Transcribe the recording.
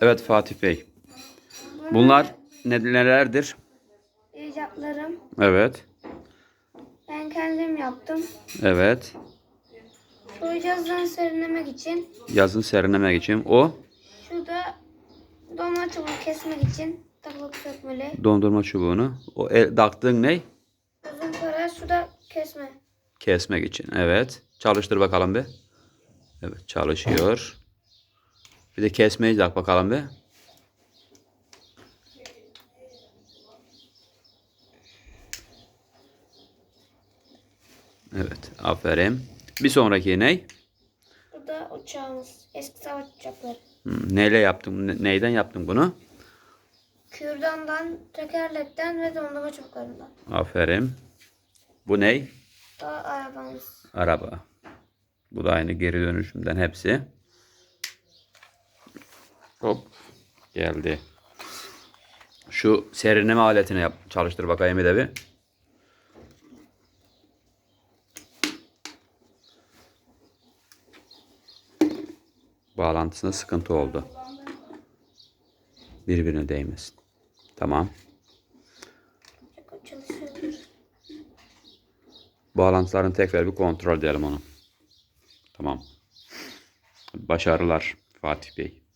Evet Fatih Bey. Bunlar ne- nelerdir? icatlarım. Evet. Ben kendim yaptım. Evet. Şu icazdan serinlemek için. Yazın serinlemek için. O Şu da dolma çubuğu kesmek için. Takılıp sökmeli. dondurma çubuğunu. O el, taktığın ne? Uzun para şu da kesme. Kesmek için. Evet. Çalıştır bakalım bir. Evet çalışıyor. Bir de kesmeyi tak bakalım bir. Evet. Aferin. Bir sonraki ne? Bu da uçağımız. Eski savaş uçakları. Hmm, neyle yaptın? Ne- neyden yaptın bunu? Kürdandan, tekerlekten ve dondurma çubuklarından. Aferin. Bu ne? Daha arabamız. Araba. Bu da aynı geri dönüşümden hepsi. Hop. Geldi. Şu serinleme aletini yap, çalıştır bakayım bir de bir. Bağlantısında sıkıntı oldu. Birbirine değmesin. Tamam. Bağlantılarını tekrar bir kontrol edelim onu. Tamam. Başarılar Fatih Bey.